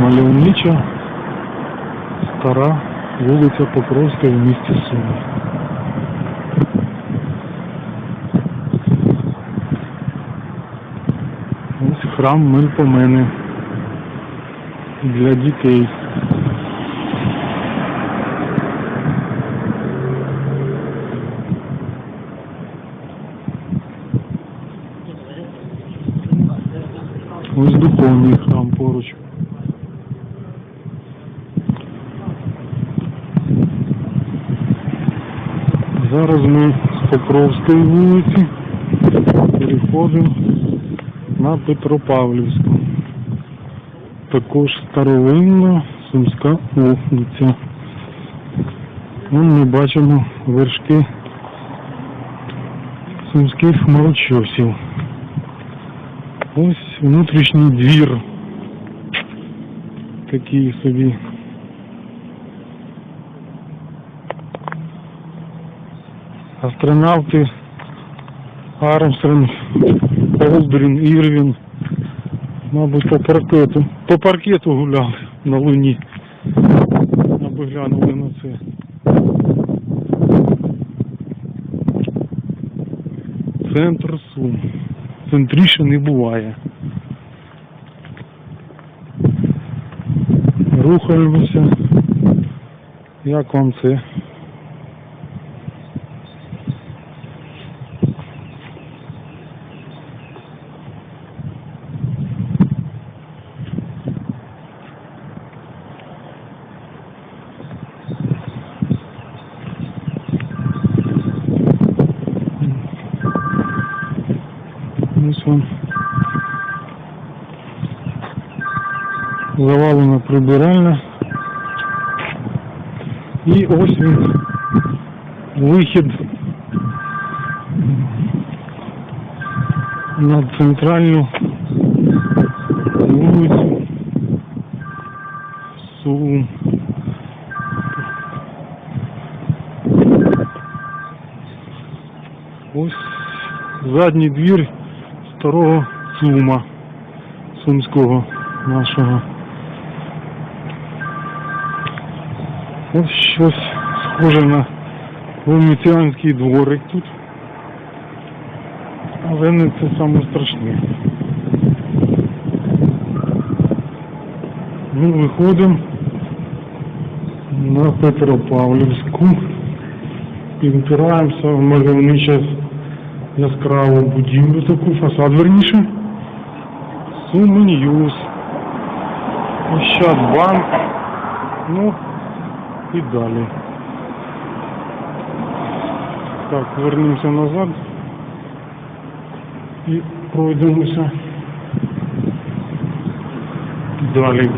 мальовнича стара вулиця Покровська в місті Суми. Ось храм Мельпомени для дітей. Ось духовний храм поруч. Зараз ми з Покровської вулиці переходимо на Петропавлівську. Також старовинна Сумська вулиця. Ми бачимо вершки сумських хмарочосів. Ось внутрішній двір. Такий собі. Астронавти Армстронг, Олдрін, Ірвін, мабуть, по паркету, по паркету гуляли на Луні. Аби глянули на це. Центр Сум. Центріше не буває. Рухаємося. Як вам це? Ось вам завалена прибиральня. І ось він вихід на центральну вулицю Сум. Ось задній двір старого Сума, сумського нашого. Ось щось схоже на венеціанський дворик тут. Але не це саме страшне. Ми виходимо на Петропавлівську і впираємося в мальовниче яскраву будівлю таку, фасад верніше. Сумньюз. Ощадбанк. Ну і далі. Так, вернемося назад і пройдемося далі.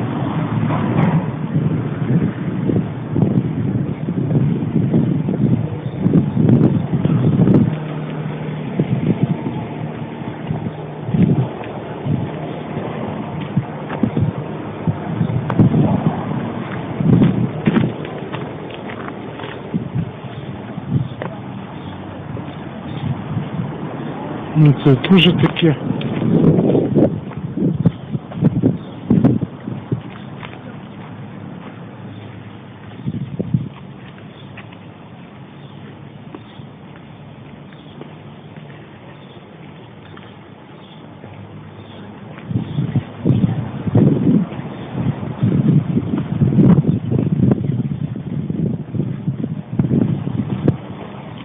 Ну це теж таке.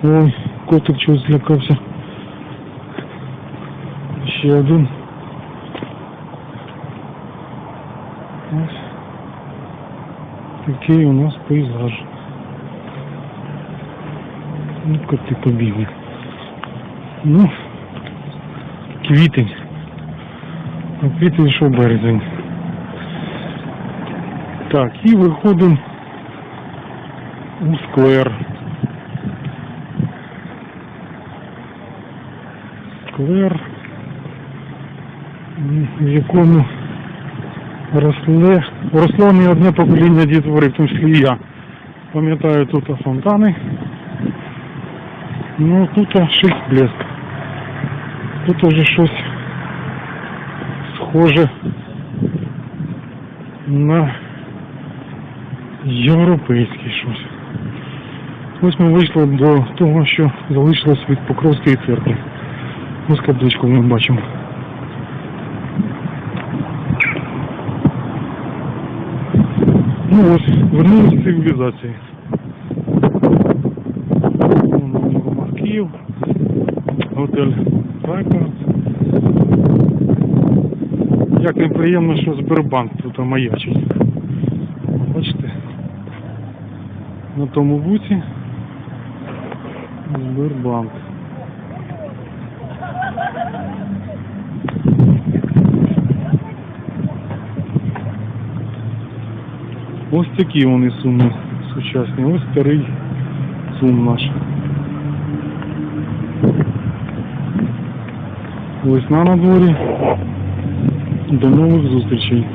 Ой, котик чогось злякався. Ще один. Ось такий у нас пейзаж. Ну, коти побігли. Ну, квітень. А квітень що березень. Так, і виходимо у сквер. Сквер. В якому росле, росло не одне покоління дітвори, в тому числі і я. Пам'ятаю тут фонтани. Ну тут щось блеск. Тут уже щось схоже на європейський щось. Ось ми вийшли до того, що залишилось від Покровської церкви. Ось капличку ми бачимо. Ну ось, до цивілізації. Київ, готель Райкард. Як неприємно, що Сбербанк тут маячить. Бачите? На тому буці Сбербанк. Ось такі вони суми сучасні. Ось старий сум наш. Весна на дворі. До нових зустрічей.